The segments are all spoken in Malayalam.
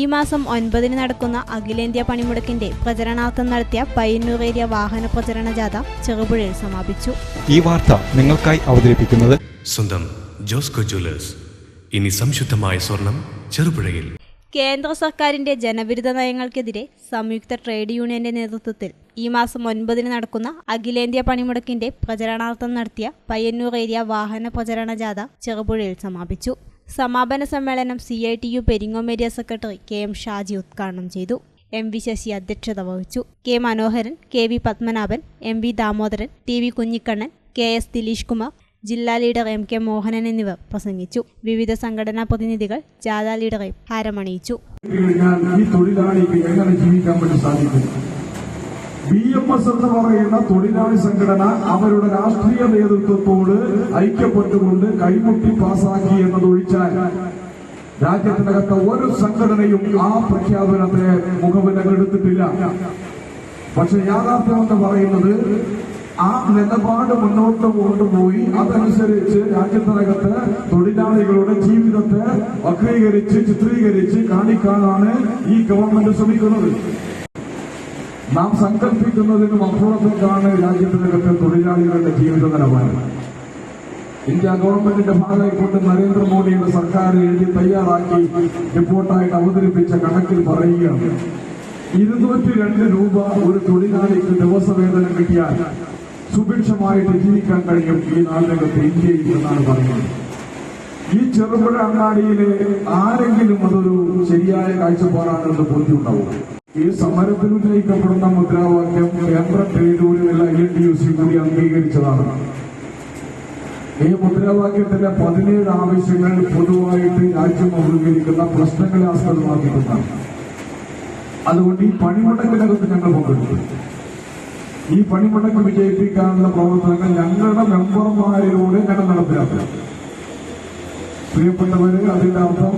ഈ മാസം ഒൻപതിന് നടക്കുന്ന അഖിലേന്ത്യാ പണിമുടക്കിന്റെ പ്രചരണാർത്ഥം നടത്തിയ പയ്യന്നൂർ ഏരിയ വാഹന പ്രചരണ ജാഥ ചെറുപുഴയിൽ സമാപിച്ചു. ഈ വാർത്ത നിങ്ങൾക്കായി അവതരിപ്പിക്കുന്നത് സ്വന്തം ജോസ്കോ ജ്വല്ലേഴ്സ്. ഇനി സംശുദ്ധമായ സ്വർണം ചെറുപുഴയിൽ. കേന്ദ്ര സർക്കാരിന്റെ ജനവിരുദ്ധ നയങ്ങൾക്കെതിരെ സംയുക്ത ട്രേഡ് യൂണിയന്റെ നേതൃത്വത്തിൽ ഈ മാസം ഒൻപതിന് നടക്കുന്ന അഖിലേന്ത്യാ പണിമുടക്കിന്റെ പ്രചരണാർത്ഥം നടത്തിയ പയ്യന്നൂർ ഏരിയ വാഹന പ്രചരണ ജാഥ ചെറുപുഴയിൽ സമാപിച്ചു. സമാപന സമ്മേളനം സി ഐ ടി യു പെരിങ്ങോമേരിയ സെക്രട്ടറി കെ എം ഷാജി ഉദ്ഘാടനം ചെയ്തു. എം വി ശശി അധ്യക്ഷത വഹിച്ചു. K Manoharan K V Padmanabhan M V Damodaran T V Kunhikannan K S Dileesh Kumar ജില്ലാ ലീഡർ എം കെ മോഹനൻ എന്നിവർ പ്രസംഗിച്ചു. വിവിധ സംഘടനാ പ്രതിനിധികൾ ജാഥ ലീഡറെ ഹാരമണിയിച്ചു ഈ ബി എം എസ് എന്ന് പറയുന്ന തൊഴിലാളി സംഘടന അവരുടെ രാഷ്ട്രീയ നേതൃത്വത്തോട് ഐക്യപ്പെട്ടുകൊണ്ട് കൈമുട്ടി പാസാക്കി എന്നതൊഴിച്ചാൽ രാജ്യത്തിനകത്ത് ഒരു സംഘടനയും ആ പ്രഖ്യാപനത്തെ മുഖവിലക്കെടുത്തിട്ടില്ല പക്ഷെ യാഥാർത്ഥ്യം എന്ന് പറയുന്നത് ആ നിലപാട് മുന്നോട്ട് കൊണ്ടുപോയി അതനുസരിച്ച് രാജ്യത്തിനകത്ത് തൊഴിലാളികളുടെ ജീവിതത്തെ വക്രീകരിച്ച് ചിത്രീകരിച്ച് കാണിക്കാനാണ് ഈ ഗവൺമെന്റ് ശ്രമിക്കുന്നത്. നാം സങ്കല്പിക്കുന്നതിനും അപ്പുറത്തേക്കാണ് രാജ്യത്തിനകത്തെ തൊഴിലാളികളുടെ ജീവിത നിലവാരം. ഇന്ത്യ ഗവൺമെന്റിന്റെ ഭാഗമായിക്കൊണ്ട് നരേന്ദ്രമോദിയുടെ സർക്കാർ എഴുതി തയ്യാറാക്കി റിപ്പോർട്ടായിട്ട് അവതരിപ്പിച്ച കണക്കിൽ പറയുകയാണ്. ഇരുന്നൂറ്റി രണ്ട് രൂപ ഒരു തൊഴിലാളിക്ക് ദിവസവേതനം കിട്ടിയാൽ സുഭിക്ഷമായിട്ട് ജീവിക്കാൻ കഴിയും ഈ നാടിനകത്ത് ഇന്ത്യയിൽ എന്നാണ് പറയുന്നത്. ഈ ചെറുപുഴ അങ്ങാടിയിലെ ആരെങ്കിലും അതൊരു ശരിയായ കാഴ്ചപ്പാടാണെന്ന് ബോധ്യമുണ്ടാവും ഈ സമരത്തിൽ ഉന്നയിക്കപ്പെടുന്ന മുദ്രാവാക്യം കേന്ദ്ര ട്രേഡ് യൂണിയനുള്ള ഐ ഡി യു സി കൂടി അംഗീകരിച്ചതാണ്. ഈ മുദ്രാവാക്യത്തിലെ പതിനേഴ് ആവശ്യങ്ങൾ പൊതുവായിട്ട് രാജ്യം അഭിമുഖീകരിക്കുന്ന പ്രശ്നങ്ങളെ ആസ്പദമാക്കിയിട്ടുണ്ട് അതുകൊണ്ട് ഈ പണിമുടക്കിനകത്ത് ഞങ്ങൾ പങ്കെടുത്തു. ഈ പണിമുടക്ക് വിജയിപ്പിക്കാനുള്ള പ്രവർത്തനങ്ങൾ ഞങ്ങളുടെ മെമ്പർമാരിലൂടെ ഞങ്ങൾ നടപ്പിലാക്കുക പ്രിയപ്പെട്ടവര് അതിന്റെ അർത്ഥം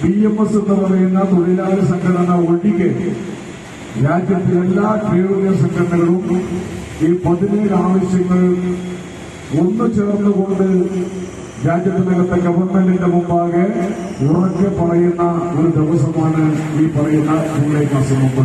ബി എം എസ് എന്ന് പറയുന്ന തൊഴിലാളി സംഘടന ഒഴികെ രാജ്യത്തെ എല്ലാ ട്രേഡ് യൂണിയൻ സംഘടനകളും ഈ പതിനേഴ് ആവശ്യങ്ങൾ ഒന്നു ചേർന്നുകൊണ്ട് രാജ്യത്തിനകത്തെ ഗവൺമെന്റിന്റെ മുമ്പാകെ ഉറക്കെ പറയുന്ന ഒരു ദിവസമാണ് ഈ പറയുന്ന ജൂലൈ മാസം മുമ്പ്.